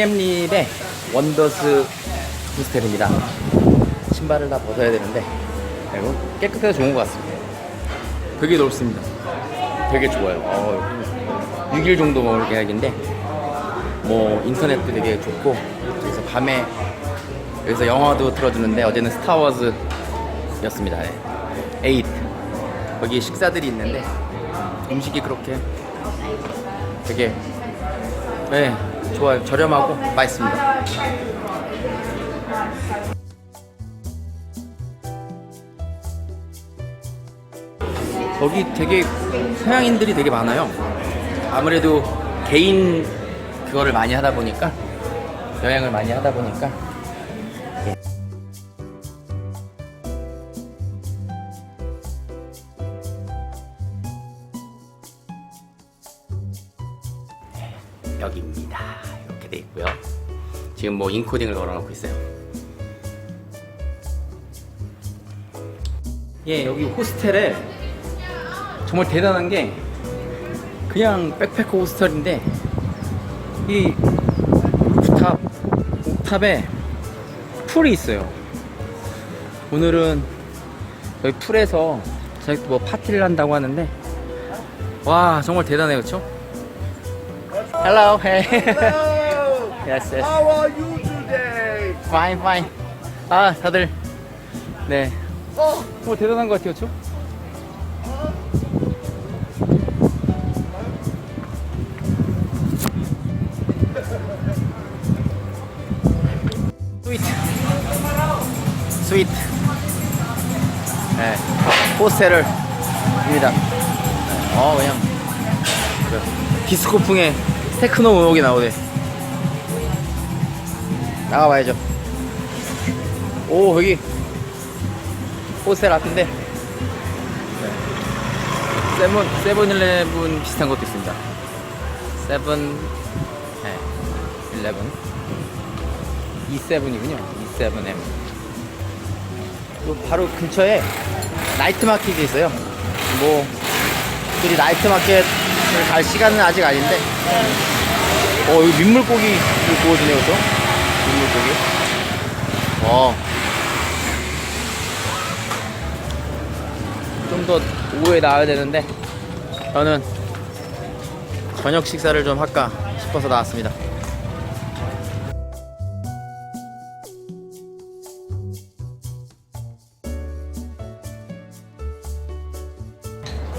CM립의 원더스 호스텔입니다. 신발을 다 벗어야 되는데 그리고 깨끗해서 좋은 것 같습니다. 되게 넓습니다. 되게 좋아요. 어, 6일 정도 먹을 계획인데 뭐 인터넷도 되게 좋고 그래서 밤에 여기서 영화도 틀어주는데 어제는 스타워즈였습니다. 네. 에이트 거기 식사들이 있는데 음식이 그렇게 되게 네 좋아요 저렴하고 맛있습니다. 거기 되게 서양인들이 되게 많아요. 아무래도 개인 그거를 많이 하다 보니까 여행을 많이 하다 보니까 지금 뭐 인코딩을 걸어놓고 있어요. 예, 여기 호스텔에 정말 대단한 게 그냥 백패커 호스텔인데 이 루프탑 옥탑에 풀이 있어요. 오늘은 여기 풀에서 저희 뭐 파티를 한다고 하는데 와 정말 대단해요, 그렇죠? Hello, hey. Yes, yes. How are you today? Fine, fine. 아, 다들 네. 어, 뭐 대단한 것 같아요, 그렇죠? 스위트. 스위트. 네. 호스텔을 입니다. 네. 어, 그냥 그 디스코풍의 테크노 음악이 나오네. 나가봐야죠. 오, 여기 호스텔 앞인데 네. 세븐 세븐일레븐 비슷한 것도 있습니다. 세븐 네, 일레븐 E7이군요. E7M. 또 바로 근처에 나이트 마켓이 있어요. 뭐 우리 나이트 마켓을 갈 시간은 아직 아닌데. 어 여기 민물고기 구워주네요, 그 죠? 민물고기. 어. 좀 더 오후에 나와야 되는데 저는 저녁 식사를 좀 할까 싶어서 나왔습니다.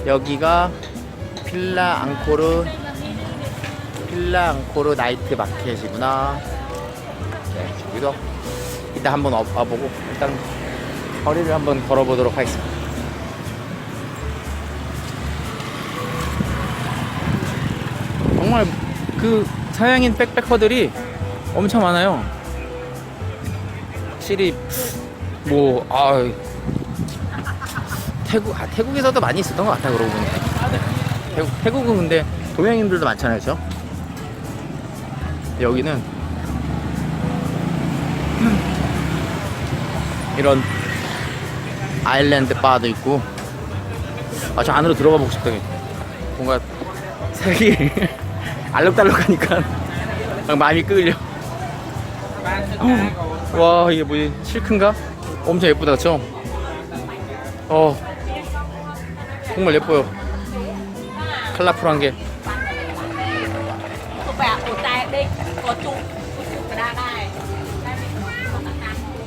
여기가 필라 앙코르 필라 앙코르 나이트 마켓이구나. 네, 여기도 이따 한번 와- 와보고 일단 거리를 한번 걸어보도록 하겠습니다. 정말 그 서양인 백패커들이 엄청 많아요. 확실히 뭐 아, 태국 아 태국에서도 많이 있었던 것 같아요. 그러고 보니까 네. 태국 태국은 근데 동양인들도 많잖아요, 그렇죠? 여기는 이런 아일랜드 바도 있고 아 저 안으로 들어가 보고 싶다. 뭔가 색이 알록달록하니까 막 마음이 끌려. 와 이게 뭐지 실크인가? 엄청 예쁘다 그쵸? 어 정말 예뻐요. 컬러풀한 게.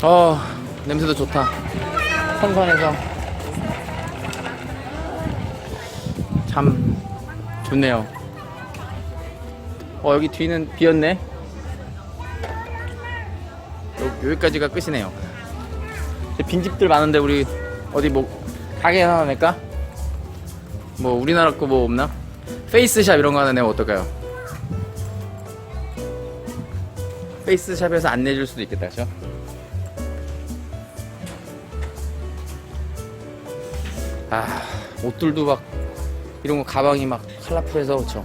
어 냄새도 좋다. 선선해서 참 좋네요. 어 여기 뒤는 비었네. 여, 여기까지가 끝이네요. 빈집들 많은데 우리 어디 뭐 가게 하나 낼까? 뭐 우리나라 거 뭐 없나? 페이스샵 이런 거 하나 내면 어떨까요? 페이스샵에서 안 내줄 수도 있겠다, 그죠? 아 옷들도 막 이런 거 가방이 막 컬러풀해서 그쵸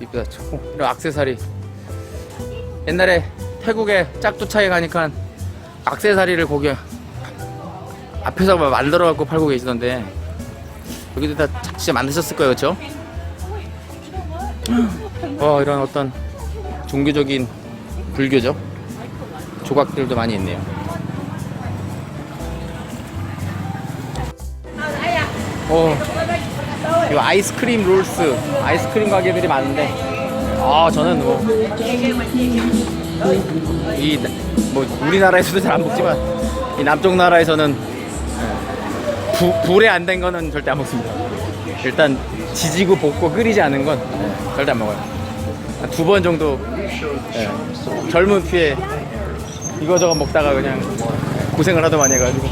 이쁘다 저, 이런 악세사리 옛날에 태국에 짝두차에 가니까 악세사리를 거기 앞에서 막 만들어 갖고 팔고 계시던데 여기도 다 진짜 만드셨을 거예요 그쵸? 어 이런 어떤 종교적인 불교죠. 조각들도 많이 있네요. 어, 이 아이스크림 롤스, 아이스크림 가게들이 많은데, 아 저는 뭐, 이, 뭐, 우리나라에서도 잘 안 먹지만, 이 남쪽 나라에서는 부, 불에 안 된 거는 절대 안 먹습니다. 일단 지지고 볶고 끓이지 않은 건 절대 안 먹어요. 두 번 정도 예, 젊은 피에 이거저거 먹다가 그냥 고생을 하도 많이 해가지고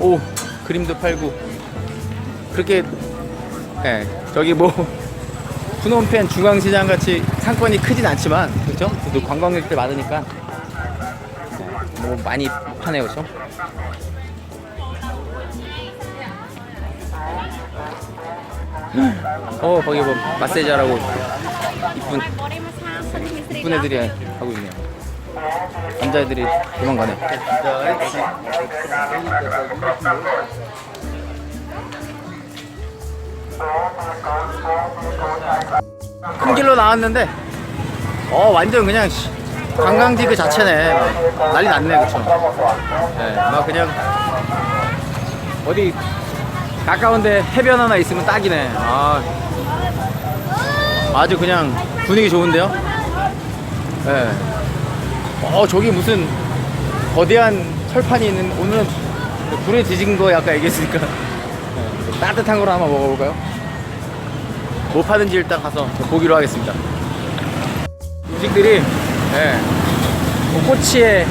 오 그림도 팔고 그렇게 예, 저기 뭐 푸놈펜 중앙시장 같이 상권이 크진 않지만 그렇죠? 또 관광객들 많으니까 예, 뭐 많이 파네요, 그렇죠? 어 거기 뭐 마사지 하라고 이쁜 이쁜 애들이 하고 있네요. 남자애들이 도망가네. 큰 길로 나왔는데 어 완전 그냥 씨, 관광지 그 자체네 막 난리 났네 그쵸 네, 막 그냥 어디 가까운데 해변 하나 있으면 딱이네 아, 아주 그냥 분위기 좋은데요 네. 어 저기 무슨 거대한 철판이 있는 오늘은 불에 뒤진 거 아까 얘기했으니까 네, 따뜻한 거로 한번 먹어볼까요? 뭐 파는지 일단 가서 보기로 하겠습니다. 음식들이 예, 뭐 꼬치에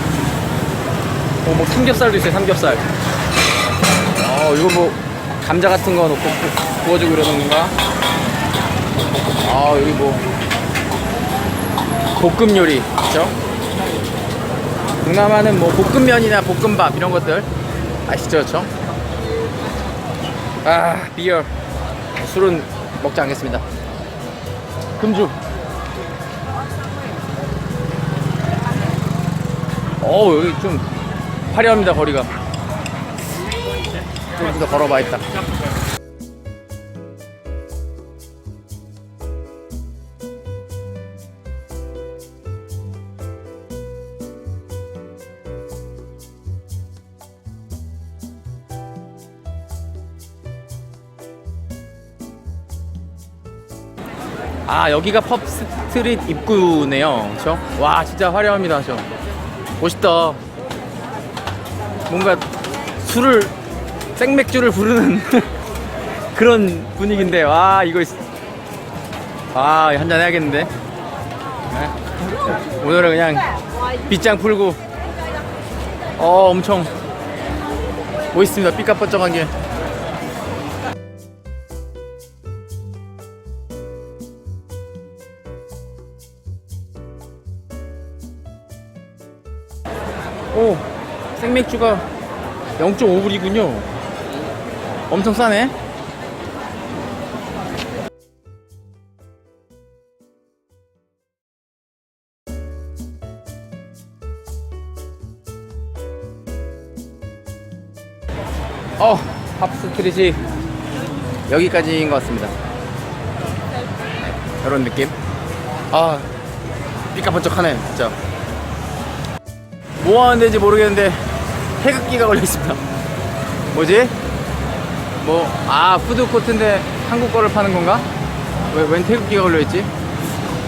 뭐, 뭐 삼겹살도 있어요 삼겹살. 어 이거 뭐 감자 같은 거 넣고 구- 구워주고 이러는 건가? 아 여기 뭐 볶음 요리 그렇죠? 동남아는 뭐 볶음면이나 볶음밥 이런 것들 아시죠, 그렇죠? 아 비어 술은 먹지 않겠습니다. 금주. 어 여기 좀 화려합니다 거리가. 좀더 걸어봐야겠다. 아 여기가 펍 스트릿 입구네요. 그쵸? 와 진짜 화려합니다 저. 멋있다. 뭔가 술을 생맥주를 부르는 그런 분위기인데 와 이거 아 한잔 해야겠는데? 네? 오늘은 그냥 빗장 풀고. 어 엄청 멋있습니다. 삐까뻔쩍한 게 생맥주가 0.5불이군요. 엄청 싸네. 어, 팝스트릿이 여기까지인 것 같습니다. 이런 느낌. 아, 삐까번쩍하네, 진짜. 뭐 하는 데인지 모르겠는데 태극기가 걸려 있습니다. 뭐지? 뭐, 아, 푸드코트인데 한국 거를 파는 건가? 왜, 웬 태극기가 걸려 있지?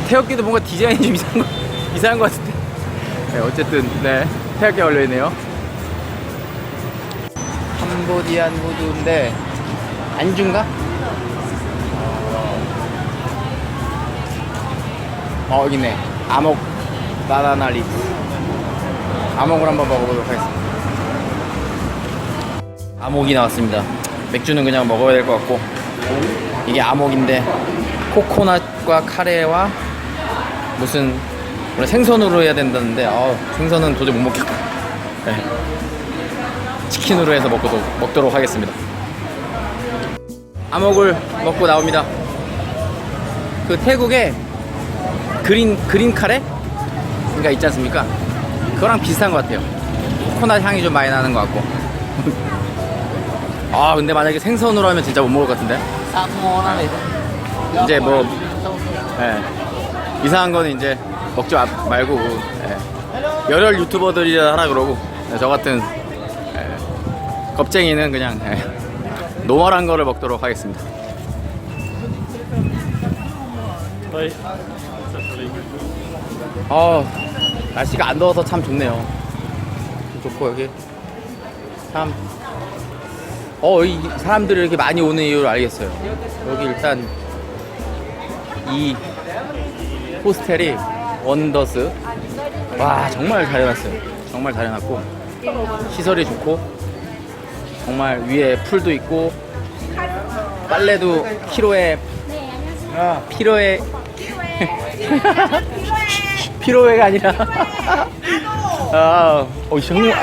태극기도 뭔가 디자인이 좀 이상한 거, 이상한 것 같은데. 네, 어쨌든, 네. 태극기가 걸려 있네요. 캄보디안 후드인데, 안주인가? 어, 여기 있네. 아목 바나나 리프. 아목을 한번 먹어보도록 하겠습니다. 아목이 나왔습니다. 맥주는 그냥 먹어야 될 것 같고 이게 아목인데 코코넛과 카레와 무슨 원래 생선으로 해야 된다는데 아, 생선은 도저히 못 먹겠고 네. 치킨으로 해서 먹고도, 먹도록 하겠습니다. 아목을 먹고 나옵니다. 그 태국에 그린 그린 카레가 있지 않습니까? 그거랑 비슷한 것 같아요. 코코넛 향이 좀 많이 나는 것 같고. 아 근데 만약에 생선으로 하면 진짜 못 먹을 것 같은데. 이제 뭐 예. 이상한 거는 이제 먹지 마- 말고 예. 열혈 유튜버들이라 하나 그러고 예, 저 같은 예. 겁쟁이는 그냥 예. 노멀한 거를 먹도록 하겠습니다. 아 날씨가 안 더워서 참 좋네요. 좀 좋고 여기 참. 어, 이 사람들이 이렇게 많이 오는 이유를 알겠어요. 여기 일단 이 호스텔이 원더스. 와, 정말 잘 해놨어요. 정말 잘 해놨고, 시설이 좋고, 정말 위에 풀도 있고, 빨래도 키로에, 아, 피로에, 피로회가 아니라, 아, 어, 한국,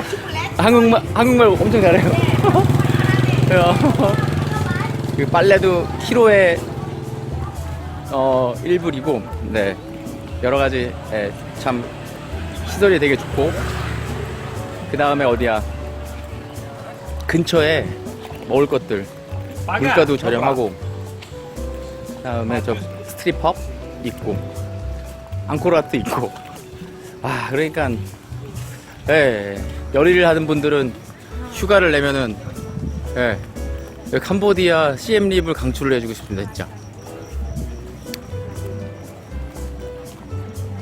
한국말, 한국말 엄청 잘해요. 그 빨래도 키로에 어 1불이고 네. 여러 가지 예, 참 시설이 되게 좋고. 그 다음에 어디야? 근처에 먹을 것들. 물가도 저렴하고. 그 다음에 저 스트릿펍 있고. 앙코르와트 있고. 아 그러니까 예. 열일을 하는 분들은 휴가를 내면은 예. 여기 캄보디아 CM립을 강추를 해주고 싶습니다 진짜.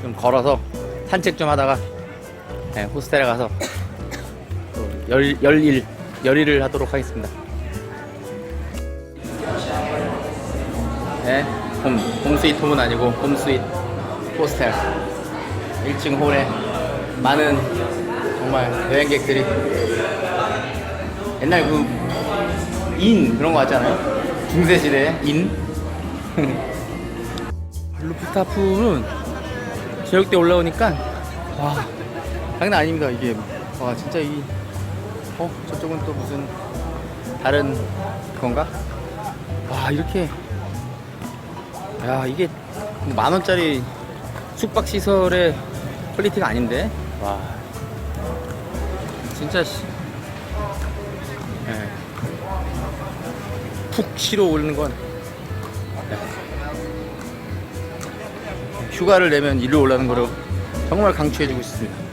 좀 걸어서 산책 좀 하다가 예, 호스텔에 가서 또 열, 열일 열일을 하도록 하겠습니다. 네, 홈, 홈스윗 홈은 아니고 홈스윗 호스텔. 1층 홀에 많은 정말 여행객들이. 옛날 그 인 그런 거 같잖아요. 중세 시대 인. 루프타프는 때 올라오니까 와 장난 아닙니다 이게 와 진짜 이 어 저쪽은 또 무슨 다른 그건가? 와 이렇게 야 이게 만 원짜리 숙박 시설의 퀄리티가 아닌데 와 진짜 씨. 예. 푹 쉬러 오는 건 예. 휴가를 내면 일로 올라는 거로 정말 강추해주고 싶습니다.